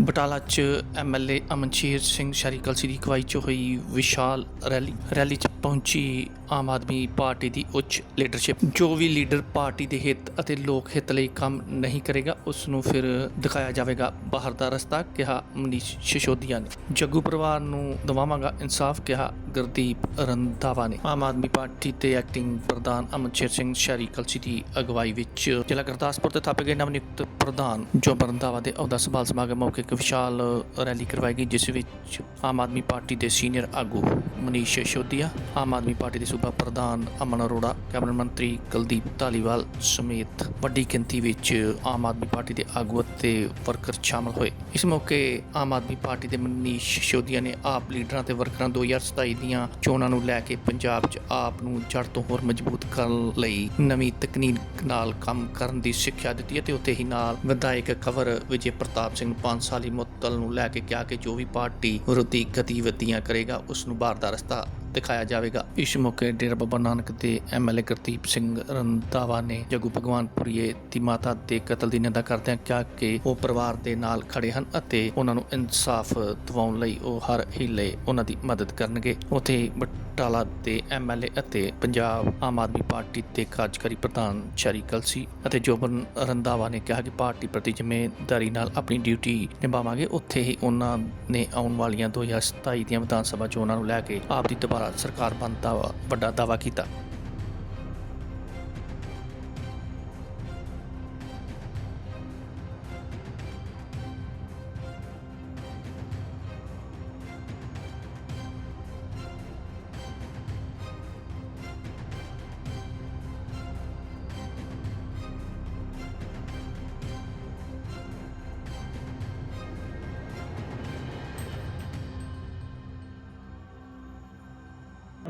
ਬਟਾਲਾ 'ਚ ਐਮਐਲਏ ਅਮਨਸ਼ੇਰ ਸਿੰਘ ਸ਼ਾਰੀ ਕਲਸੀ ਦੀ ਅਗਵਾਈ 'ਚ ਹੋਈ ਵਿਸ਼ਾਲ ਰੈਲੀ। ਰੈਲੀ 'ਚ ਪਹੁੰਚੀ ਆਮ ਆਦਮੀ ਪਾਰਟੀ ਦੀ ਉੱਚ ਲੀਡਰਸ਼ਿਪ। ਜੋ ਵੀ ਲੀਡਰ ਪਾਰਟੀ ਦੇ ਹਿੱਤ ਅਤੇ ਲੋਕ ਹਿੱਤ ਲਈ ਕੰਮ ਨਹੀਂ ਕਰੇਗਾ ਉਸ ਨੂੰ ਫਿਰ ਦਿਖਾਇਆ ਜਾਵੇਗਾ। ਬਾਹਰ ਦਾ ਰਸਤਾ, ਕਿਹਾ ਮਨੀਸ਼ ਸਿਸੋਦੀਆ ਨੇ। ਜੱਗੂ ਪਰਿਵਾਰ ਨੂੰ ਦਵਾਵਾਂਗਾ ਇਨਸਾਫ, ਕਿਹਾ ਗੁਰਦੀਪ ਰੰਧਾਵਾ ਨੇ। ਆਮ ਆਦਮੀ ਪਾਰਟੀ ਤੇ ਐਕਟਿੰਗ ਪ੍ਰਧਾਨ ਅਮਨਸ਼ੇਰ ਸਿੰਘ ਸ਼ਾਰੀ ਕਲਸੀ ਦੀ ਅਗਵਾਈ ਵਿੱਚ ਜ਼ਿਲ੍ਹਾ ਗੁਰਦਾਸਪੁਰ ਤੇ ਥਾਪੇ ਗਏ ਨਵ ਨਿਯੁਕਤ ਪ੍ਰਧਾਨ ਜੋ ਰੰਧਾਵਾ ਦੇ ਅਹੁਦਾ ਸੰਭਾਲ ਸਮਾਗਮ ਮੌਕੇ ਇੱਕ ਵਿਸ਼ਾਲ ਰੈਲੀ ਕਰਵਾਈ ਗਈ ਜਿਸ ਵਿੱਚ ਆਮ ਆਦਮੀ ਪਾਰਟੀ ਦੇ ਸੀਨੀਅਰ ਆਗੂ ਮਨੀਸ਼ ਸਿਸੋਦੀਆ ਆਮ ਆਦਮੀ ਪਾਰਟੀ ਦੇ ਸੂਬਾ ਪ੍ਰਧਾਨ ਅਮਨ ਅਰੋੜਾ, ਕੈਬਨਿਟ ਮੰਤਰੀ ਕੁਲਦੀਪ ਧਾਲੀਵਾਲ ਸਮੇਤ ਵੱਡੀ ਗਿਣਤੀ ਵਿੱਚ ਆਮ ਆਦਮੀ ਪਾਰਟੀ ਦੇ ਆਗੂ ਅਤੇ ਵਰਕਰ ਸ਼ਾਮਲ ਹੋਏ। ਇਸ ਮੌਕੇ ਆਮ ਆਦਮੀ ਪਾਰਟੀ ਦੇ ਮਨੀਸ਼ ਸਿਸੋਦੀਆ ਨੇ ਆਪ ਲੀਡਰਾਂ ਤੇ ਵਰਕਰਾਂ 2027 ਦੀਆਂ ਚੋਣਾਂ ਨੂੰ ਲੈ ਕੇ ਪੰਜਾਬ 'ਚ ਆਪ ਨੂੰ ਜੜ ਤੋਂ ਹੋਰ ਮਜ਼ਬੂਤ ਕਰਨ ਲਈ ਨਵੀਂ ਤਕਨੀਕ ਨਾਲ ਕੰਮ ਕਰਨ ਦੀ ਸਿੱਖਿਆ ਦਿੱਤੀ ਅਤੇ ਉੱਥੇ ਹੀ ਨਾਲ ਵਿਧਾਇਕ ਕਵਰ ਵਿਜੇ ਪ੍ਰਤਾਪ ਸਿੰਘ 5 ਸਾਲੀ ਮੁੱਤਲ ਨੂੰ ਲੈ ਕੇ ਕਿਹਾ ਕਿ ਜੋ ਵੀ ਪਾਰਟੀ ਵਿਰੋਧੀ ਗਤੀਵਿਧੀਆਂ ਕਰੇਗਾ ਉਸ ਨੂੰ ਬਾਹਰ ਦਾ ਰਸਤਾ ਦਿਖਾਇਆ ਜਾਵੇਗਾ। ਇਸ ਮੌਕੇ ਡੇਰਾ ਬਾਬਾ ਨਾਨਕ ਦੇ ਐਮਐਲਏ ਗੁਰਦੀਪ ਸਿੰਘ ਰੰਧਾਵਾ ਨੇ ਜਗੂ ਭਗਵਾਨਪੁਰੀਏ ਦੀ ਮਾਤਾ ਦੇ ਕਤਲ ਦੀ ਨਿੰਦਾ ਕਰਦਿਆਂ ਕਿਹਾ ਕਿ ਉਹ ਪਰਿਵਾਰ ਦੇ ਨਾਲ ਖੜੇ ਹਨ ਅਤੇ ਉਹਨਾਂ ਨੂੰ ਇਨਸਾਫ ਦਿਵਾਉਣ ਲਈ ਉਹ ਹਰ ਹੀਲੇ ਉਹਨਾਂ ਦੀ ਮਦਦ ਕਰਨਗੇ। ਉਥੇ ਬਟਾਲਾ ਦੇ ਐਮਐਲਏ ਅਤੇ ਪੰਜਾਬ ਆਮ ਆਦਮੀ ਪਾਰਟੀ ਦੇ ਕਾਰਜਕਾਰੀ ਪ੍ਰਧਾਨ ਸ਼ਰੀ ਕਲਸੀ ਅਤੇ ਜੋਬਨ ਰੰਧਾਵਾ ਨੇ ਕਿਹਾ ਕਿ ਪਾਰਟੀ ਪ੍ਰਤੀ ਜ਼ਿੰਮੇਵਾਰੀ ਨਾਲ ਆਪਣੀ ਡਿਊਟੀ ਨਿਭਾਵਾਂਗੇ। ਉੱਥੇ ਹੀ ਉਹਨਾਂ ਨੇ ਆਉਣ ਵਾਲੀਆਂ 2027 ਦੀਆਂ ਵਿਧਾਨ ਸਭਾ ਚੋਣਾਂ ਨੂੰ ਲੈ ਕੇ ਆਪ ਦੀ ਦੁਬਾਰਾ ਸਰਕਾਰ ਬਣਨ ਦਾ ਵੱਡਾ ਦਾਅਵਾ ਕੀਤਾ।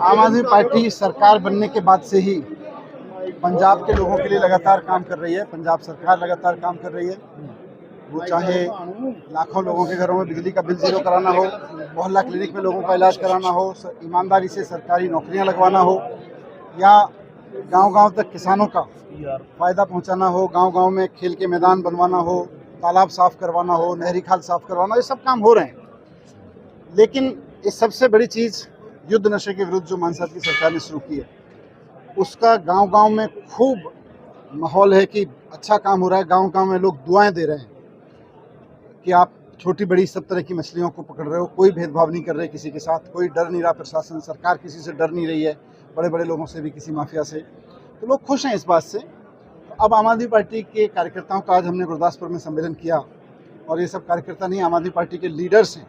आम आदमी पार्टी सरकार बनने के बाद से ही पंजाब के लोगों के लिए लगातार काम कर रही है। पंजाब सरकार लगातार काम कर रही है। वो चाहे लाखों लोगों के घरों में बिजली का बिल ज़ीरो कराना हो मोहल्ला क्लिनिक में लोगों का इलाज कराना हो ईमानदारी से सरकारी नौकरियाँ लगवाना हो, या गांव-गांव तक किसानों का फ़ायदा पहुंचाना हो, गांव-गांव में खेल के मैदान बनवाना हो, तालाब साफ़ करवाना हो, नहरी खाल साफ़ करवाना हो, ये सब काम हो रहे हैं। लेकिन इस सबसे बड़ी चीज़ युद्ध नशे के विरुद्ध जो मान साहब की सरकार ने शुरू की है, उसका गांव-गांव में खूब माहौल है कि अच्छा काम हो रहा है, गांव-गांव में लोग दुआएँ दे रहे हैं कि आप छोटी बड़ी सब तरह की मछलियों को पकड़ रहे हो, कोई भेदभाव नहीं कर रहे किसी के साथ, कोई डर नहीं रहा प्रशासन, सरकार किसी से डर नहीं रही है बड़े बड़े लोगों से भी, किसी माफिया से। तो लोग खुश हैं इस बात से। तो अब आम आदमी पार्टी के कार्यकर्ताओं का आज हमने गुरदासपुर में सम्मेलन किया और ये सब कार्यकर्ता नहीं, आम आदमी पार्टी के लीडर्स हैं।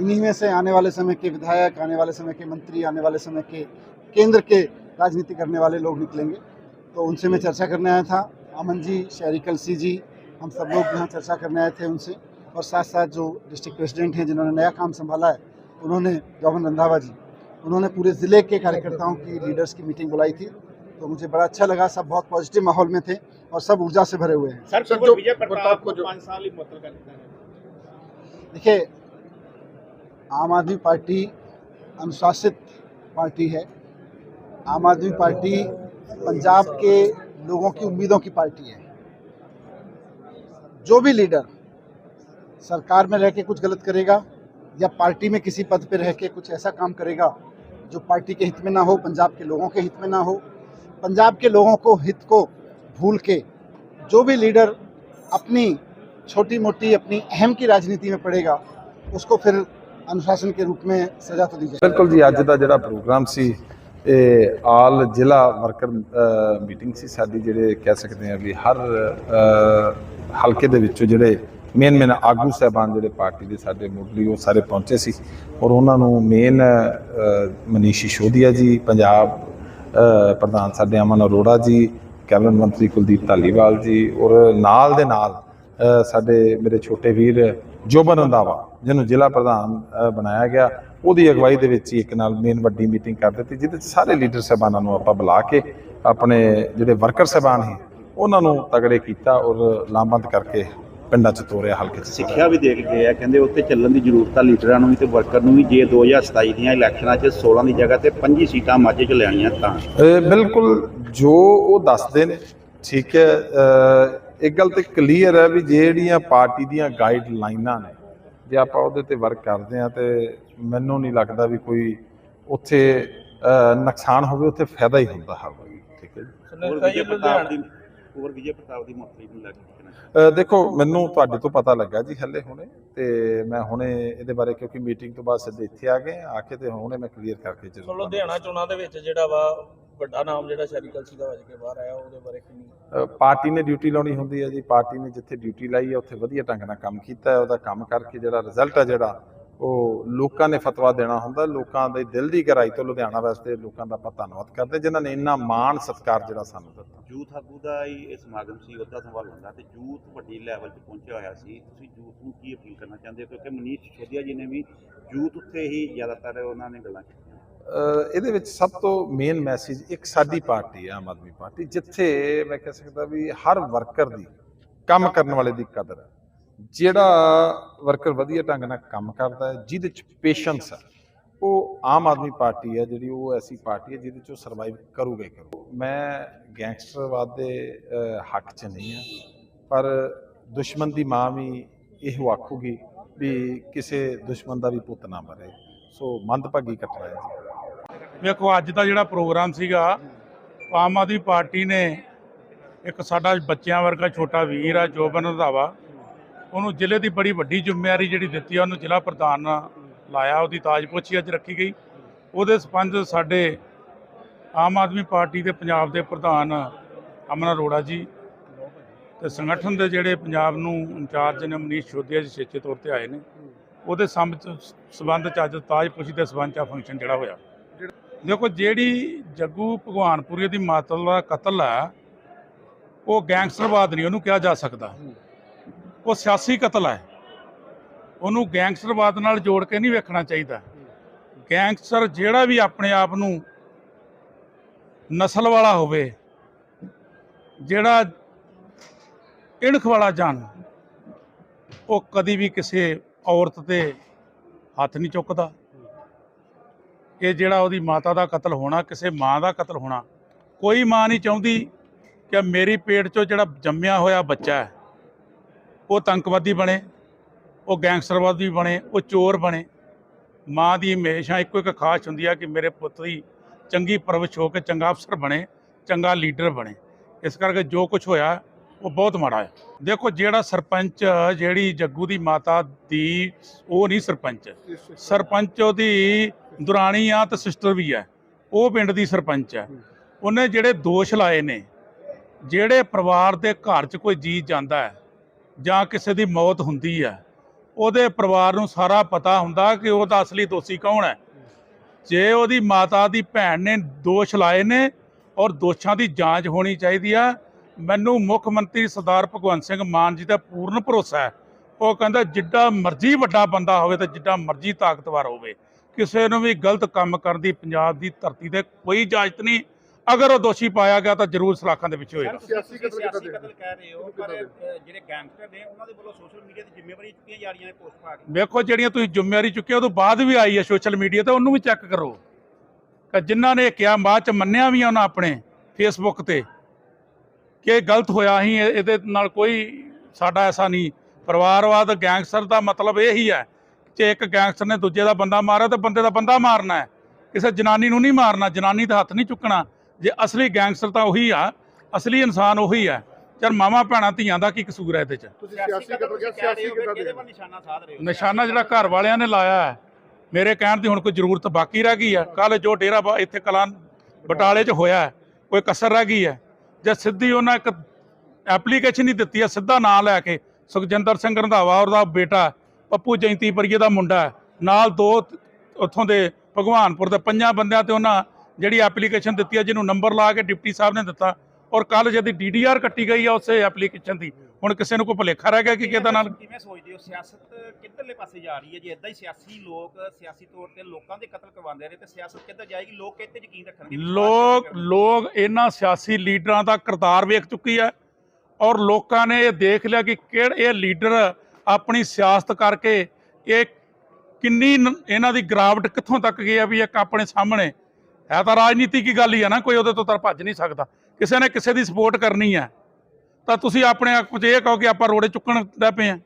इन्हीं में से आने वाले समय के विधायक आने वाले समय के मंत्री आने वाले समय के केंद्र के राजनीति करने वाले लोग निकलेंगे। तो उनसे मैं चर्चा करने आया था। अमन जी शहरी कलसी जी हम सब लोग यहाँ चर्चा करने आए थे उनसे। और साथ साथ जो डिस्ट्रिक्ट प्रेसिडेंट हैं जिन्होंने नया काम संभाला है उन्होंने जौहन रंधावा जी उन्होंने पूरे ज़िले के कार्यकर्ताओं की लीडर्स की मीटिंग बुलाई थी। तो मुझे बड़ा अच्छा लगा सब बहुत पॉजिटिव माहौल में थे और सब ऊर्जा से भरे हुए हैं। सर सर, जो विजय प्रताप को जो- पाँच साल ही है। देखिए आम आदमी पार्टी अनुशासित पार्टी है। आम आदमी पार्टी पंजाब के लोगों की उम्मीदों की पार्टी है। जो भी लीडर सरकार में रह के कुछ गलत करेगा या पार्टी में किसी पद पर रह के कुछ ऐसा काम करेगा जो पार्टी के हित में ना हो, पंजाब के लोगों के हित में ना हो, पंजाब के लोगों को हित को भूल के जो भी लीडर अपनी छोटी मोटी अपनी अहम की राजनीति में पड़ेगा, उसको फिर अनुशासन के रूप में सजा तो दी जाए ਬਿਲਕੁਲ ਜੀ ਅੱਜ ਦਾ ਜਿਹੜਾ ਪ੍ਰੋਗਰਾਮ ਸੀ ਇਹ ਆਲ ਜ਼ਿਲ੍ਹਾ ਵਰਕਰ ਮੀਟਿੰਗ ਸੀ ਸਾਡੀ ਜਿਹੜੇ ਕਹਿ ਸਕਦੇ ਹਾਂ ਵੀ ਹਰ ਅ, ਹਲਕੇ ਦੇ ਵਿੱਚੋਂ ਜਿਹੜੇ ਮੇਨ ਮੇਨ ਆਗੂ ਸਹਿਬਾਨ ਜਿਹੜੇ ਪਾਰਟੀ ਦੇ ਸਾਡੇ ਮੁੱਢਲੀ ਉਹ ਸਾਰੇ ਪਹੁੰਚੇ ਸੀ ਔਰ ਉਹਨਾਂ ਨੂੰ ਮੇਨ ਮਨੀਸ਼ ਸਿਸੋਦੀਆ ਜੀ ਪੰਜਾਬ ਅ, ਪ੍ਰਧਾਨ ਸਾਡੇ ਅਮਨ ਅਰੋੜਾ ਜੀ ਕੈਬਨਿਟ ਮੰਤਰੀ ਕੁਲਦੀਪ ਧਾਲੀਵਾਲ ਜੀ ਔਰ ਨਾਲ ਦੇ ਨਾਲ ਅ, ਸਾਡੇ ਮੇਰੇ ਛੋਟੇ ਵੀਰ ਜੋਬਨ ਰੰਧਾਵਾ ਜਿਹਨੂੰ ਜ਼ਿਲ੍ਹਾ ਪ੍ਰਧਾਨ ਬਣਾਇਆ ਗਿਆ। ਉਹਦੀ ਅਗਵਾਈ ਦੇ ਵਿੱਚ ਹੀ ਇੱਕ ਨਾਲ ਮੇਨ ਵੱਡੀ ਮੀਟਿੰਗ ਕਰ ਦਿੱਤੀ ਜਿਹਦੇ 'ਚ ਸਾਰੇ ਲੀਡਰ ਸਾਹਿਬਾਨਾਂ ਨੂੰ ਆਪਾਂ ਬੁਲਾ ਕੇ ਆਪਣੇ ਜਿਹੜੇ ਵਰਕਰ ਸਾਹਿਬਾਨ ਸੀ ਉਹਨਾਂ ਨੂੰ ਤਗੜੇ ਕੀਤਾ ਔਰ ਲਾਮਬੰਦ ਕਰਕੇ ਪਿੰਡਾਂ 'ਚ ਤੋਰਿਆ ਹਲਕੇ 'ਚ ਸਿੱਖਿਆ ਵੀ ਦੇ ਕੇ ਗਏ ਆ ਕਹਿੰਦੇ ਉੱਥੇ ਚੱਲਣ ਦੀ ਜ਼ਰੂਰਤ ਆ ਲੀਡਰਾਂ ਨੂੰ ਵੀ ਤੇ ਵਰਕਰ ਨੂੰ ਵੀ ਜੇ 2027 ਦੀਆਂ ਇਲੈਕਸ਼ਨਾਂ 'ਚ 16 ਦੀ ਜਗ੍ਹਾ ਤੇ 25 ਸੀਟਾਂ ਮਾਝੇ 'ਚ ਲੈਣੀਆਂ ਤਾਂ। ਬਿਲਕੁਲ ਜੋ ਉਹ ਦੱਸਦੇ ਨੇ ਠੀਕ ਹੈ ਇੱਕ ਗੱਲ ਤੇ ਕਲੀਅਰ ਹੈ ਵੀ ਜਿਹੜੀਆਂ ਪਾਰਟੀ ਦੀਆਂ ਗਾਈਡਲਾਈਨਾਂ ਨੇ ਜੇ ਆਪਾਂ ਉਹਦੇ ਤੇ ਵਰਕ ਕਰਦੇ ਆ ਤੇ ਮੈਨੂੰ ਨਹੀਂ ਲੱਗਦਾ ਵੀ ਕੋਈ ਉੱਥੇ ਨੁਕਸਾਨ ਹੋਵੇ ਉੱਥੇ ਫਾਇਦਾ ਹੀ ਹੁੰਦਾ ਹੋਵੇ ਠੀਕ ਹੈ ਜੀ? ਹੋਰ ਪ੍ਰਤਾਪ ਦੀ ਹੋਰ ਵਿਜੇ ਪ੍ਰਤਾਪ ਦੀ ਮੁੱਖ ਨੂੰ ਲੈ ਕੇ ਕੀ ਕਹਿਣਾ ਚਾਹੁੰਦੇ ਅ, ਦੇਖੋ ਮੈਨੂੰ ਤੁਹਾਡੇ ਤੋਂ ਪਤਾ ਲੱਗਾ ਜੀ ਹੱਲੇ ਹੁਣੇ ਤੇ ਮੈਂ ਹੁਣੇ ਇਹਦੇ ਬਾਰੇ ਕਿਉਂਕਿ ਮੀਟਿੰਗ ਤੋਂ ਬਾਅਦ ਸਿੱਧੇ ਇੱਥੇ ਆ ਗਏ ਆ ਕੇ ਤੇ ਹੁਣੇ ਮੈਂ ਕਲੀਅਰ ਕਰਕੇ ਤੁਹਾਨੂੰ ਲੁਧਿਆਣਾ ਚੋਣਾਂ ਦੇ ਵਿੱਚ ਜਿਹੜਾ ਵਾ ਵੱਡਾ ਨਾਮ ਜਿਹੜਾ ਸ਼ੈਰੀ ਕਲਸੀ ਦਾ ਵੱਜ ਕੇ ਬਾਹਰ ਆਇਆ ਉਹਦੇ ਬਾਰੇ ਕਿੰਨੀ ਪਾਰਟੀ ਨੇ ਡਿਊਟੀ ਲਾਉਣੀ ਹੁੰਦੀ ਹੈ ਜੀ। ਪਾਰਟੀ ਨੇ ਜਿੱਥੇ ਡਿਊਟੀ ਲਾਈ ਹੈ ਉੱਥੇ ਵਧੀਆ ਢੰਗ ਨਾਲ ਕੰਮ ਕੀਤਾ ਹੈ। ਉਹਦਾ ਕੰਮ ਕਰਕੇ ਜਿਹੜਾ ਰਿਜ਼ਲਟ ਹੈ ਜਿਹੜਾ ਉਹ ਲੋਕਾਂ ਨੇ ਫਤਵਾ ਦੇਣਾ ਹੁੰਦਾ। ਲੋਕਾਂ ਦੇ ਦਿਲ ਦੀ ਗਹਿਰਾਈ ਤੋਂ ਲੁਧਿਆਣਾ ਵਾਸਤੇ ਲੋਕਾਂ ਦਾ ਆਪਾਂ ਧੰਨਵਾਦ ਕਰਦੇ ਜਿਨ੍ਹਾਂ ਨੇ ਇੰਨਾ ਮਾਣ ਸਤਿਕਾਰ ਜਿਹੜਾ ਸਾਨੂੰ ਦਿੱਤਾ। ਯੂਥ ਆਗੂ ਦਾ ਹੀ ਇਹ ਸਮਾਗਮ ਸੀ ਉਹਦਾ ਸੰਭਾਲਣ ਦਾ ਤੇ ਯੂਥ ਵੱਡੀ ਲੈਵਲ 'ਤੇ ਪਹੁੰਚਿਆ ਹੋਇਆ ਸੀ। ਤੁਸੀਂ ਯੂਥ ਨੂੰ ਕੀ ਅਪੀਲ ਕਰਨਾ ਚਾਹੁੰਦੇ ਹੋ? ਕਿਉਂਕਿ ਮਨੀਸ਼ ਸਿਸੋਦੀਆ ਜੀ ਨੇ ਵੀ ਯੂਥ ਉੱਤੇ ਹੀ ਜ਼ਿਆਦਾਤਰ ਉਹਨਾਂ ਨੇ ਗੱਲਾਂ ਕੀਤੀਆਂ। ਇਹਦੇ ਵਿੱਚ ਸਭ ਤੋਂ ਮੇਨ ਮੈਸੇਜ ਇੱਕ ਸਾਡੀ ਪਾਰਟੀ ਹੈ ਆਮ ਆਦਮੀ ਪਾਰਟੀ, ਜਿੱਥੇ ਮੈਂ ਕਹਿ ਸਕਦਾ ਵੀ ਹਰ ਵਰਕਰ ਦੀ ਕੰਮ ਕਰਨ ਵਾਲੇ ਦੀ ਕਦਰ ਹੈ ਜਿਹੜਾ ਵਰਕਰ ਵਧੀਆ ਢੰਗ ਨਾਲ ਕੰਮ ਕਰਦਾ ਹੈ, ਜਿਹਦੇ ਚ ਪੇਸ਼ੈਂਸ ਹੈ ਉਹ ਆਮ ਆਦਮੀ ਪਾਰਟੀ ਹੈ ਜਿਹੜੀ ਉਹ ਐਸੀ ਪਾਰਟੀ ਹੈ ਜਿਹਦੇ ਚ ਉਹ ਸਰਵਾਈਵ ਕਰੂਗਾ ਹੀ ਕਰੂ ਮੈਂ ਗੈਂਗਸਟਰਵਾਦ ਦੇ ਹੱਕ 'ਚ ਨਹੀਂ ਹਾਂ ਪਰ ਦੁਸ਼ਮਣ ਦੀ ਮਾਂ ਵੀ ਇਹੋ ਆਖੂਗੀ ਵੀ ਕਿਸੇ ਦੁਸ਼ਮਣ ਦਾ ਵੀ ਪੁੱਤ ਨਾ ਮਰੇ। ਸੋ ਮੰਦਭਾਗੀ ਘਟਨਾ ਹੈ ਜੀ। ਵੇਖੋ ਅੱਜ ਦਾ ਜਿਹੜਾ ਪ੍ਰੋਗਰਾਮ ਸੀਗਾ, ਆਮ ਆਦਮੀ ਪਾਰਟੀ ਨੇ ਇੱਕ ਸਾਡਾ ਬੱਚਿਆਂ ਵਰਗਾ ਛੋਟਾ ਵੀਰ ਆ, ਜੋਬਨ ਰੰਧਾਵਾ, ਉਹਨੂੰ ਜ਼ਿਲ੍ਹੇ ਦੀ ਬੜੀ ਵੱਡੀ ਜ਼ਿੰਮੇਵਾਰੀ ਜਿਹੜੀ ਦਿੱਤੀ ਆ, ਉਹਨੂੰ ਜ਼ਿਲ੍ਹਾ ਪ੍ਰਧਾਨ ਲਾਇਆ, ਉਹਦੀ ਤਾਜਪੋਸ਼ੀ ਅੱਜ ਰੱਖੀ ਗਈ। ਉਹਦੇ ਸਬੰਧ ਸਾਡੇ ਆਮ ਆਦਮੀ ਪਾਰਟੀ ਦੇ ਪੰਜਾਬ ਦੇ ਪ੍ਰਧਾਨ ਅਮਨ ਅਰੋੜਾ ਜੀ ਤੇ ਸੰਗਠਨ ਦੇ ਜਿਹੜੇ ਪੰਜਾਬ ਨੂੰ ਇੰਚਾਰਜ ਨੇ ਮਨੀਸ਼ ਸ਼ੋਦੀਆ ਜੀ ਸੱਚੇ ਤੌਰ ਤੇ ਆਏ ਨੇ। ਉਹਦੇ ਸੰਬ- ਸਬੰਧ ਚ ਅੱਜ ਤਾਜਪੋਸ਼ੀ ਦੇ ਸਬੰਧ ਚ ਫੰਕਸ਼ਨ ਜਿਹੜਾ ਹੋਇਆ। ਦੇਖੋ, ਜਿਹੜੀ ਜੱਗੂ ਭਗਵਾਨਪੁਰੀ ਦੀ ਮਾਤਾ ਦਾ ਕਤਲ ਹੈ, ਉਹ ਗੈਂਗਸਟਰਵਾਦ ਨਹੀਂ ਉਹਨੂੰ ਕਿਹਾ ਜਾ ਸਕਦਾ। ਉਹ ਸਿਆਸੀ ਕਤਲ ਹੈ। ਉਹਨੂੰ ਗੈਂਗਸਟਰਵਾਦ ਨਾਲ ਜੋੜ ਕੇ ਨਹੀਂ ਵੇਖਣਾ ਚਾਹੀਦਾ। ਗੈਂਗਸਟਰ ਜਿਹੜਾ ਵੀ ਆਪਣੇ ਆਪ ਨੂੰ ਨਸਲ ਵਾਲਾ ਹੋਵੇ, ਜਿਹੜਾ ਇਣਖ ਵਾਲਾ ਜਾਣ ਉਹ ਕਦੀ ਵੀ ਕਿਸੇ ਔਰਤ ਤੇ ਹੱਥ ਨਹੀਂ ਚੁੱਕਦਾ। ਕਿ ਜਿਹੜਾ ਉਹਦੀ ਮਾਤਾ ਦਾ ਕਤਲ ਹੋਣਾ, ਕਿਸੇ ਮਾਂ ਦਾ ਕਤਲ ਹੋਣਾ, ਕੋਈ ਮਾਂ ਨਹੀਂ ਚਾਹੁੰਦੀ ਕਿ ਮੇਰੀ ਪੇਟ 'ਚੋਂ ਜਿਹੜਾ ਜੰਮਿਆ ਹੋਇਆ ਬੱਚਾ ਹੈ, ਉਹ ਤੰਕਵਾਦੀ ਬਣੇ, ਉਹ ਗੈਂਗਸਟਰਵਾਦੀ ਬਣੇ, ਉਹ ਚੋਰ ਬਣੇ। ਮਾਂ ਦੀ ਹਮੇਸ਼ਾ ਇੱਕੋ ਇੱਕ ਖਾਸ਼ ਹੁੰਦੀ ਆ ਕਿ ਮੇਰੇ ਪੁੱਤ ਦੀ ਚੰਗੀ ਪਰਵਰਿਸ਼ ਹੋ ਕੇ ਚੰਗਾ ਅਫਸਰ ਬਣੇ, ਚੰਗਾ ਲੀਡਰ ਬਣੇ। ਇਸ ਕਰਕੇ ਜੋ ਕੁਝ ਹੋਇਆ ਉਹ ਬਹੁਤ ਮਾੜਾ ਹੈ। ਦੇਖੋ ਜਿਹੜਾ ਸਰਪੰਚ, ਜਿਹੜੀ ਜੱਗੂ ਦੀ ਮਾਤਾ ਦੀ, ਉਹ ਨਹੀਂ ਸਰਪੰਚ। ਸਰਪੰਚ ਉਹਦੀ ਦੁਰਾਣੀ ਆ ਤੇ ਸਿਸਟਰ ਵੀ ਹੈ। ਉਹ ਪਿੰਡ ਦੀ ਸਰਪੰਚ ਹੈ। ਉਹਨੇ ਜਿਹੜੇ ਦੋਸ਼ ਲਾਏ ਨੇ, ਜਿਹੜੇ ਪਰਿਵਾਰ ਦੇ ਘਰ 'ਚ ਕੋਈ ਜੀ ਜਾਂਦਾ ਹੈ ਜਾਂ ਕਿਸੇ ਦੀ ਮੌਤ ਹੁੰਦੀ ਹੈ, ਉਹਦੇ ਪਰਿਵਾਰ ਨੂੰ ਸਾਰਾ ਪਤਾ ਹੁੰਦਾ ਕਿ ਉਹਦਾ ਅਸਲੀ ਦੋਸ਼ੀ ਕੌਣ ਹੈ। ਜੇ ਉਹਦੀ ਮਾਤਾ ਦੀ ਭੈਣ ਨੇ ਦੋਸ਼ ਲਾਏ ਨੇ ਔਰ ਦੋਸ਼ਾਂ ਦੀ ਜਾਂਚ ਹੋਣੀ ਚਾਹੀਦੀ ਆ ਮੈਨੂੰ ਮੁੱਖ ਮੰਤਰੀ ਸਰਦਾਰ ਭਗਵੰਤ ਸਿੰਘ ਮਾਨ ਜੀ ਦਾ ਪੂਰਨ ਭਰੋਸਾ ਹੈ। ਉਹ ਕਹਿੰਦਾ ਜਿੱਡਾ ਮਰਜ਼ੀ ਵੱਡਾ ਬੰਦਾ ਹੋਵੇ ਤੇ ਜਿੱਡਾ ਮਰਜ਼ੀ ਤਾਕਤਵਰ ਹੋਵੇ ਕਿਸੇ ਨੂੰ ਵੀ ਗਲਤ ਕੰਮ ਕਰਨ ਦੀ ਪੰਜਾਬ ਦੀ ਧਰਤੀ ਤੇ ਕੋਈ ਇਜਾਜ਼ਤ ਨਹੀਂ। ਅਗਰ ਉਹ ਦੋਸ਼ੀ ਪਾਇਆ ਗਿਆ ਤਾਂ ਜ਼ਰੂਰ ਸਲਾਖਾਂ ਦੇ ਵਿੱਚ ਹੋਏਗਾ। ਸਿਆਸੀ ਕਤਲ ਸਿਆਸੀ ਕਤਲ ਕਹਿ ਰਹੇ ਹੋ ਪਰ ਅ, ਜਿਹੜੇ ਗੈਂਗਸਟਰ ਨੇ ਉਹਨਾਂ ਦੇ ਵੱਲੋਂ ਸੋਸ਼ਲ ਮੀਡੀਆ ਤੇ ਜ਼ਿੰਮੇਵਾਰੀ ਚੁੱਕੀਆਂ ਜਾ ਰਹੀਆਂ ਨੇ ਪੋਸਟ ਪਾ ਕੇ। ਵੇਖੋ ਜਿਹੜੀਆਂ ਤੁਸੀਂ ਜ਼ਿੰਮੇਵਾਰੀ ਚੁੱਕਿਆ ਉਹ ਤੋਂ ਬਾਅਦ ਵੀ ਆਈ ਹੈ ਸੋਸ਼ਲ ਮੀਡੀਆ ਤੇ ਉਹਨੂੰ ਵੀ ਚੈੱਕ ਕਰੋ। ਕਿ ਜਿਨ੍ਹਾਂ ਨੇ ਕਿਹਾ ਬਾਅਦ ਚ ਮੰਨਿਆ ਵੀ ਆ ਉਹਨਾਂ ਆਪਣੇ ਫੇਸਬੁੱਕ ਤੇ। ਕਿ ਇਹ ਗਲਤ ਹੋਇਆ ਹੀ ਇਹਦੇ ਨਾਲ ਕੋਈ ਸਾਡਾ ਐਸਾ ਨਹੀਂ। ਪਰਿਵਾਰਵਾਦ ਗੈਂਗਸਟਰ ਦਾ ਮਤਲਬ ਇਹ ਹੀ ਹੈ ਕਿ ਇੱਕ ਗੈਂਗਸਟਰ ਨੇ ਦੂਜੇ ਦਾ ਬੰਦਾ ਮਾਰਿਆ ਤੇ ਬੰਦੇ ਦਾ ਬੰਦਾ ਮਾਰਨਾ ਹੈ। ਕਿਸੇ ਜਨਾਨੀ ਨੂੰ ਨਹੀਂ ਮਾਰਨਾ ਜਨਾਨੀ ਦਾ ਹੱਥ ਨਹੀਂ ਚੁੱਕਣਾ। ਜੇ ਅਸਲੀ ਗੈਂਗਸਟਰ ਤਾਂ ਉਹੀ ਆ ਅਸਲੀ ਇਨਸਾਨ ਉਹੀ ਹੈ। ਚਲ ਮਾਮਾ ਭੈਣਾਂ ਧੀਆਂ ਦਾ ਕੀ ਕਸੂਰ ਹੈ ਇਹਦੇ 'ਚ? ਨਿਸ਼ਾਨਾ ਸਾਧ ਰਹੇ ਹੋ? ਨਿਸ਼ਾਨਾ ਜਿਹੜਾ ਘਰ ਵਾਲਿਆਂ ਨੇ ਲਾਇਆ ਹੈ। ਮੇਰੇ ਕਹਿਣ ਦੀ ਹੁਣ ਕੋਈ ਜ਼ਰੂਰਤ ਬਾਕੀ ਰਹਿ ਗਈ ਹੈ। ਕੱਲ ਜੋ ਡੇਰਾ ਬਾ- ਇੱਥੇ ਕਲਾਂ ਬਟਾਲੇ 'ਚ ਹੋਇਆ ਕੋਈ ਕਸਰ ਰਹਿ ਗਈ ਹੈ। ਜੇ ਸਿੱਧੀ ਉਹਨਾਂ ਇੱਕ ਐਪਲੀਕੇਸ਼ਨ ਹੀ ਦਿੱਤੀ ਹੈ ਸਿੱਧਾ ਨਾਂ ਲੈ ਕੇ, ਸੁਖਜਿੰਦਰ ਸਿੰਘ ਰੰਧਾਵਾ ਔਰ ਦਾ ਬੇਟਾ, ਪੱਪੂ ਜੈਂਤੀ ਪਰੀਏ ਦਾ ਮੁੰਡਾ ਨਾਲ ਦੋ ਉੱਥੋਂ ਦੇ ਭਗਵਾਨਪੁਰ ਦੇ ਪੰਜਾਂ ਬੰਦਿਆਂ ਤੇ ਉਹਨਾਂ ਜਿਹੜੀ ਐਪਲੀਕੇਸ਼ਨ ਦਿੱਤੀ ਹੈ ਜਿਹਨੂੰ ਨੰਬਰ ਲਾ ਕੇ ਡਿਪਟੀ ਸਾਹਿਬ ਨੇ ਦਿੱਤਾ। ਔਰ ਕੱਲ ਜਦ ਡੀਡੀਆਰ ਕੱਟੀ ਗਈ ਆ ਉਸੇ ਐਪਲੀਕੇਸ਼ਨ ਦੀ ਹੁਣ ਕਿਸੇ ਨੂੰ ਕੋਈ ਭੁਲੇਖਾ ਰਹਿ ਗਿਆ ਕਿ ਕਿਹਦਾ ਨਾਲ? ਕਿਵੇਂ ਸੋਚਦੇ ਹੋ? ਸਿਆਸਤ ਕਿੱਧਰਲੇ ਪਾਸੇ ਜਾ ਰਹੀ ਹੈ? ਜੇ ਇਦਾਂ ਹੀ ਸਿਆਸੀ ਲੋਕ ਸਿਆਸੀ ਤੌਰ ਤੇ ਲੋਕਾਂ ਦੇ ਕਤਲ ਕਰਵਾਉਂਦੇ ਰਹੇ ਤੇ ਸਿਆਸਤ ਕਿੱਧਰ ਜਾਏਗੀ? ਲੋਕ ਕਿੱਥੇ ਯਕੀਨ ਰੱਖਣਗੇ ਲੋਕ? ਲੋਕ ਇਹਨਾਂ ਸਿਆਸੀ ਲੀਡਰਾਂ ਦਾ ਕਰਤਾਰ ਵੇਖ ਚੁੱਕੀ ਹੈ ਔਰ ਲੋਕਾਂ ਨੇ ਇਹ ਦੇਖ ਲਿਆ ਕਿ ਕਿਹੜੇ ਇਹ ਲੀਡਰ ਆਪਣੀ ਸਿਆਸਤ ਕਰਕੇ ਇਹ ਕਿੰਨੀ ਇਹਨਾਂ ਦੀ ਗਰਾਵਟ ਕਿੱਥੋਂ ਤੱਕ ਗਈ ਆ ਵੀ ਇੱਕ ਆਪਣੇ ਸਾਹਮਣੇ? ਹੈ ਤਾਂ ਰਾਜਨੀਤੀ ਕੀ ਗੱਲ ਹੀ ਆ ਨਾ ਕੋਈ ਉਹਦੇ ਤੋਂ ਤਾਂ ਭੱਜ ਨਹੀਂ ਸਕਦਾ। ਕਿਸੇ ਨੇ ਕਿਸੇ ਦੀ ਸਪੋਰਟ ਕਰਨੀ ਹੈ ਤਾਂ ਤੁਸੀਂ ਆਪਣੇ ਆਪ 'ਚ ਇਹ ਕਹੋ ਕਿ ਆਪਾਂ ਰੋੜੇ ਚੁੱਕਣ ਦਾ ਪਏ ਆ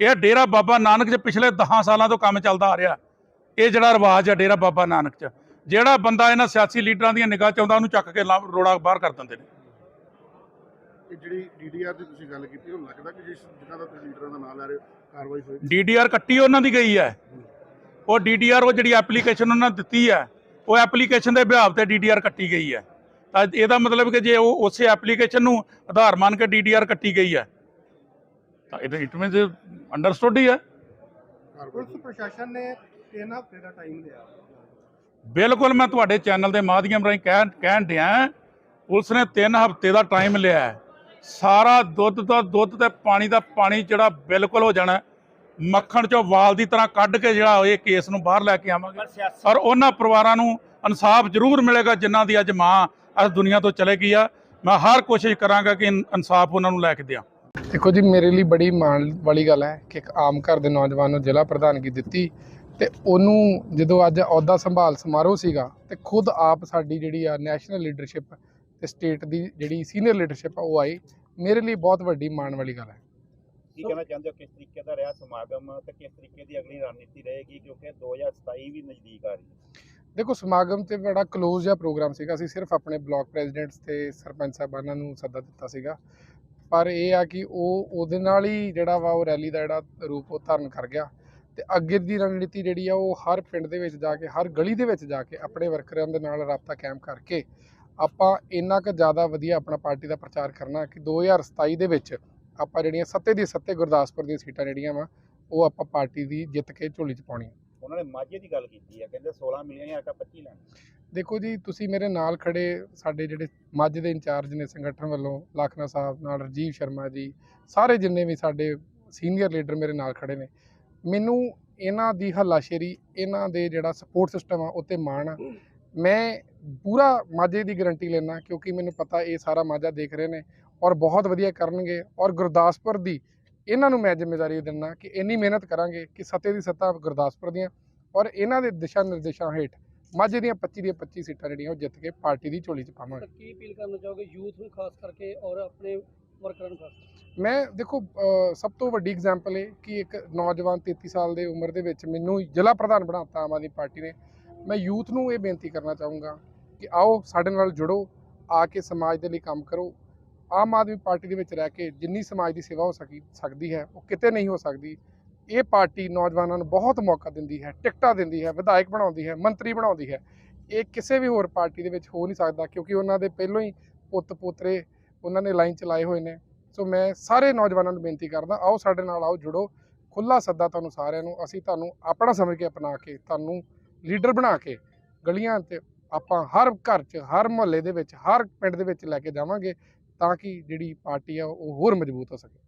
ਇਹ ਡੇਰਾ ਬਾਬਾ ਨਾਨਕ ਚ ਪਿਛਲੇ 10 ਸਾਲਾਂ ਤੋਂ ਕੰਮ ਚੱਲਦਾ ਆ ਰਿਹਾ। ਇਹ ਜਿਹੜਾ ਰਿਵਾਜ ਆ ਡੇਰਾ ਬਾਬਾ ਨਾਨਕ ਚ ਜਿਹੜਾ ਬੰਦਾ ਇਹਨਾਂ ਸਿਆਸੀ ਲੀਡਰਾਂ ਦੀਆਂ ਨਿਗਾਹ ਚ ਆਉਂਦਾ ਉਹਨੂੰ ਚੱਕ ਕੇ ਰੋੜਾ ਬਾਹਰ ਕਰ ਦਿੰਦੇ ਨੇ। ਇਹ ਜਿਹੜੀ ਡੀਡੀਆਰ ਦੀ ਤੁਸੀਂ ਗੱਲ ਕੀਤੀ ਉਹ ਲੱਗਦਾ ਕਿ ਜਿਸ ਜਿਨ੍ਹਾਂ ਦਾ ਤੁਸੀਂ ਲੀਡਰਾਂ ਦਾ ਨਾਮ ਲੈ ਰਹੇ ਹੋ ਕਾਰਵਾਈ ਹੋਏਗੀ ਡੀਡੀਆਰ ਕੱਟੀ ਉਹਨਾਂ ਦੀ ਗਈ ਹੈ। ਉਹ ਡੀਡੀਆਰ ਉਹ ਜਿਹੜੀ ਐਪਲੀਕੇਸ਼ਨ ਉਹਨਾਂ ਨੇ ਦਿੱਤੀ ਹੈ ਉਹ ਐਪਲੀਕੇਸ਼ਨ ਦੇ ਬਿਹਾਵ ਤੇ ਡੀਡੀਆਰ ਕੱਟੀ ਗਈ ਹੈ। ਇਹਦਾ ਮਤਲਬ ਕਿ ਜੇ ਉਹ ਉਸੇ ਐਪਲੀਕੇਸ਼ਨ ਨੂੰ ਆਧਾਰ ਮੰਨ ਕੇ ਡੀਡੀਆਰ ਕੱਟੀ ਗਈ ਹੈ ਤਾਂ ਇਹ ਇਟ ਮੀਨਸ ਅੰਡਰਸਟੂਡ ਹੀ ਹੈ ਪੁਲਿਸ ਪ੍ਰਸ਼ਾਸਨ ਨੇ ਤਿੰਨ ਹਫ਼ਤੇ ਦਾ ਟਾਈਮ ਲਿਆ ਬਿਲਕੁਲ ਮੈਂ ਤੁਹਾਡੇ ਚੈਨਲ ਦੇ ਮਾਧਿਅਮ ਰਾਹੀਂ ਕਹਿ ਕਹਿਣ ਡਿਆ ਪੁਲਿਸ ਨੇ 3 ਹਫ਼ਤੇ ਦਾ ਟਾਈਮ ਲਿਆ ਹੈ। ਸਾਰਾ ਦੁੱਧ ਦਾ ਦੁੱਧ ਤੇ ਪਾਣੀ ਦਾ ਪਾਣੀ ਜਿਹੜਾ ਬਿਲਕੁਲ ਹੋ ਜਾਣਾ। ਮੱਖਣ ਚੋਂ ਵਾਲ ਦੀ ਤਰ੍ਹਾਂ ਕੱਢ ਕੇ ਜਿਹੜਾ ਇਹ ਕੇਸ ਨੂੰ ਬਾਹਰ ਲੈ ਕੇ ਆਵਾਂਗੇ ਔਰ ਉਹਨਾਂ ਪਰਿਵਾਰਾਂ ਨੂੰ ਇਨਸਾਫ ਜ਼ਰੂਰ ਮਿਲੇਗਾ ਜਿਨ੍ਹਾਂ ਦੀ ਅੱਜ ਮਾਂ ਇਸ ਦੁਨੀਆ ਤੋਂ ਚਲੇ ਗਈ ਆ। ਮੈਂ ਹਰ ਕੋਸ਼ਿਸ਼ ਕਰਾਂਗਾ ਕਿ ਇਨ- ਇਨਸਾਫ ਉਹਨਾਂ ਨੂੰ ਲੈ ਕੇ ਦਿਆਂ। ਦੇਖੋ ਜੀ ਮੇਰੇ ਲਈ ਬੜੀ ਮਾਣ ਵਾਲੀ ਗੱਲ ਹੈ ਕਿ ਇੱਕ ਆਮ ਘਰ ਦੇ ਨੌਜਵਾਨ ਨੂੰ ਜ਼ਿਲ੍ਹਾ ਪ੍ਰਧਾਨਗੀ ਦਿੱਤੀ ਤੇ ਉਹਨੂੰ ਜਦੋਂ ਅੱਜ ਅਹੁਦਾ ਸੰਭਾਲ ਸਮਾਰੋਹ ਸੀਗਾ ਤੇ ਖੁਦ ਆਪ ਸਾਡੀ ਜਿਹੜੀ ਆ ਨੈਸ਼ਨਲ ਲੀਡਰਸ਼ਿਪ ਤੇ ਸਟੇਟ ਦੀ ਜਿਹੜੀ ਸੀਨੀਅਰ ਲੀਡਰਸ਼ਿਪ ਆ ਉਹ ਆਈ। ਮੇਰੇ ਲਈ ਬਹੁਤ ਵੱਡੀ ਮਾਣ ਵਾਲੀ ਗੱਲ ਹੈ। ਕੀ ਕਹਿਣਾ ਚਾਹੁੰਦੇ ਹੋ? ਕਿਸ ਤਰੀਕੇ ਦਾ ਰਿਹਾ ਸਮਾਗਮ ਤੇ ਕਿਸ ਤਰੀਕੇ ਦੀ ਅਗਲੀ ਰਣਨੀਤੀ ਰਹੇਗੀ? ਕਿਉਂਕਿ 2027 ਵੀ ਨਜ਼ਦੀਕ ਆ ਰਹੀ ਹੈ। ਦੇਖੋ, ਸਮਾਗਮ ਤੇ ਬੜਾ ਕਲੋਜ਼ ਜਿਹਾ ਪ੍ਰੋਗਰਾਮ ਸੀਗਾ। ਅਸੀਂ ਸਿਰਫ ਆਪਣੇ ਬਲਾਕ ਪ੍ਰੈਜ਼ੀਡੈਂਟਸ ਤੇ ਸਰਪੰਚ ਸਾਹਿਬਾਨਾਂ ਨੂੰ ਸੱਦਾ ਦਿੱਤਾ ਸੀਗਾ। ਪਰ ਇਹ ਆ ਕਿ ਉਹ ਉਹਦੇ ਨਾਲ ਹੀ ਜਿਹੜਾ ਵਾ ਉਹ ਰੈਲੀ ਦਾ ਜਿਹੜਾ ਰੂਪ ਉਹ ਧਾਰਨ ਕਰ ਗਿਆ। ਤੇ ਅੱਗੇ ਦੀ ਰਣਨੀਤੀ ਜਿਹੜੀ ਆ, ਉਹ ਹਰ ਪਿੰਡ ਦੇ ਵਿੱਚ ਜਾ ਕੇ, ਹਰ ਗਲੀ ਦੇ ਵਿੱਚ ਜਾ ਕੇ ਆਪਣੇ ਵਰਕਰਾਂ ਦੇ ਨਾਲ ਰਾਬਤਾ ਕਾਇਮ ਕਰਕੇ ਆਪਾਂ ਇੰਨਾ ਕੁ ਜ਼ਿਆਦਾ ਵਧੀਆ ਆਪਣਾ ਪਾਰਟੀ ਦਾ ਪ੍ਰਚਾਰ ਕਰਨਾ ਕਿ 2027 ਦੇ ਵਿੱਚ ਆਪਾਂ ਜਿਹੜੀਆਂ ਸੱਤੇ ਦੀ ਸੱਤੇ ਗੁਰਦਾਸਪੁਰ ਦੀਆਂ ਸੀਟਾਂ ਜਿਹੜੀਆਂ ਵਾ, ਉਹ ਆਪਾਂ ਪਾਰਟੀ ਦੀ ਜਿੱਤ ਕੇ ਝੋਲੀ 'ਚ ਪਾਉਣੀਆਂ। ਉਹਨਾਂ ਨੇ ਮਾਝੇ ਦੀ ਗੱਲ ਕੀਤੀ ਹੈ ਕਹਿੰਦੇ 16 ਮਿਲੀਅਨ ਜਾਂ 25 ਲੈਣ। ਦੇਖੋ ਜੀ, ਤੁਸੀਂ ਮੇਰੇ ਨਾਲ ਖੜੇ ਸਾਡੇ ਜਿਹੜੇ ਮਾਝੇ ਦੇ ਇੰਚਾਰਜ ਨੇ ਸੰਗਠਨ ਵੱਲੋਂ, ਲਖਨਾ ਸਾਹਿਬ ਨਾਲ, ਰਜੀਵ ਸ਼ਰਮਾ ਜੀ, ਸਾਰੇ ਜਿੰਨੇ ਵੀ ਸਾਡੇ ਸੀਨੀਅਰ ਲੀਡਰ ਮੇਰੇ ਨਾਲ ਖੜੇ ਨੇ, ਮੈਨੂੰ ਇਹਨਾਂ ਦੀ ਹੱਲਾਸ਼ੇਰੀ, ਇਹਨਾਂ ਦੇ ਜਿਹੜਾ ਸਪੋਰਟ ਸਿਸਟਮ ਆ, ਉੱਤੇ ਮਾਣ ਆ। ਮੈਂ ਪੂਰਾ ਮਾਝੇ ਦੀ ਗਾਰੰਟੀ ਲੈਣਾ ਕਿਉਂਕਿ ਮੈਨੂੰ ਪਤਾ ਇਹ ਸਾਰਾ ਮਾਝਾ ਦੇਖ ਰਹੇ ਨੇ ਔਰ ਬਹੁਤ ਵਧੀਆ ਕਰਨਗੇ ਔਰ ਗੁਰਦਾਸਪੁਰ ਦੀ ਇਹਨਾਂ ਨੂੰ ਮੈਂ ਜ਼ਿੰਮੇਵਾਰੀ ਦਿੰਦਾ ਕਿ ਇੰਨੀ ਮਿਹਨਤ ਕਰਾਂਗੇ ਕਿ ਸੱਤੇ ਦੀ ਸੱਤਾ ਗੁਰਦਾਸਪੁਰ ਦੀਆਂ ਔਰ ਇਹਨਾਂ ਦੇ ਦਿਸ਼ਾ ਨਿਰਦੇਸ਼ਾਂ ਹੇਠ ਮਾਝੇ ਦੀਆਂ 25 ਦੀਆਂ 25 ਸੀਟਾਂ ਜਿਹੜੀਆਂ ਉਹ ਜਿੱਤ ਕੇ ਪਾਰਟੀ ਦੀ ਝੋਲੀ 'ਚ ਪਾਵਾਂਗੇ। ਕੀ ਅਪੀਲ ਕਰਨਾ ਚਾਹੋਗੇ ਯੂਥ ਨੂੰ ਖਾਸ ਕਰਕੇ ਔਰ ਆਪਣੇ ਵਰਕਰਾਂ ਨੂੰ ਖਾਸ ਮੈਂ ਦੇਖੋ ਸਭ ਤੋਂ ਵੱਡੀ ਐਗਜ਼ਾਮਪਲ ਹੈ ਕਿ ਇੱਕ ਨੌਜਵਾਨ 33 ਸਾਲ ਦੇ ਉਮਰ ਦੇ ਵਿੱਚ ਮੈਨੂੰ ਜ਼ਿਲ੍ਹਾ ਪ੍ਰਧਾਨ ਬਣਾਤਾ ਆਮ ਆਦਮੀ ਪਾਰਟੀ ਨੇ। ਮੈਂ ਯੂਥ ਨੂੰ ਇਹ ਬੇਨਤੀ ਕਰਨਾ ਚਾਹੂੰਗਾ ਕਿ ਆਓ ਸਾਡੇ ਨਾਲ ਜੁੜੋ ਆ ਕੇ ਸਮਾਜ ਦੇ ਲਈ ਕੰਮ ਕਰੋ ਆਮ ਆਦਮੀ ਪਾਰਟੀ ਦੇ ਵਿੱਚ ਰਹਿ ਕੇ ਜਿੰਨੀ ਸਮਾਜ ਦੀ ਸੇਵਾ ਹੋ ਸਕੀ, ਸਕਦੀ ਹੈ, ਉਹ ਕਿਤੇ ਨਹੀਂ ਹੋ ਸਕਦੀ। ਇਹ ਪਾਰਟੀ ਨੌਜਵਾਨਾਂ ਨੂੰ ਬਹੁਤ ਮੌਕਾ ਦਿੰਦੀ ਹੈ, ਟਿਕਟਾਂ ਦਿੰਦੀ ਹੈ, ਵਿਧਾਇਕ ਬਣਾਉਂਦੀ ਹੈ, ਮੰਤਰੀ ਬਣਾਉਂਦੀ ਹੈ। ਇਹ ਕਿਸੇ ਵੀ ਹੋਰ ਪਾਰਟੀ ਦੇ ਵਿੱਚ ਹੋ ਨਹੀਂ ਸਕਦਾ ਕਿਉਂਕਿ ਉਹਨਾਂ ਦੇ ਪਹਿਲੋਂ ਹੀ ਪੁੱਤ ਪੋਤਰੇ ਉਹਨਾਂ ਨੇ ਲਾਈਨ ਚਲਾਏ ਹੋਏ ਨੇ। ਸੋ ਮੈਂ ਸਾਰੇ ਨੌਜਵਾਨਾਂ ਨੂੰ ਬੇਨਤੀ ਕਰਦਾ, ਆਓ ਸਾਡੇ ਨਾਲ ਆਓ, ਜੁੜੋ। ਖੁੱਲਾ ਸੱਦਾ ਤੁਹਾਨੂੰ ਸਾਰਿਆਂ ਨੂੰ, ਅਸੀਂ ਤੁਹਾਨੂੰ ਆਪਣਾ ਸਮਝ ਕੇ ਅਪਣਾ ਕੇ, ਤੁਹਾਨੂੰ ਲੀਡਰ ਬਣਾ ਕੇ ਗਲੀਆਂ ਤੇ ਆਪਾਂ ਹਰ ਘਰ 'ਚ, ਹਰ ਮੁਹੱਲੇ ਦੇ ਵਿੱਚ, ਹਰ ਪਿੰਡ ਦੇ ਵਿੱਚ ਲੈ ਕੇ ਜਾਵਾਂਗੇ। ਤਾਂ ਕਿ ਜਿਹੜੀ ਪਾਰਟੀ ਆ ਉਹ ਹੋਰ ਮਜ਼ਬੂਤ ਹੋ ਸਕੇ।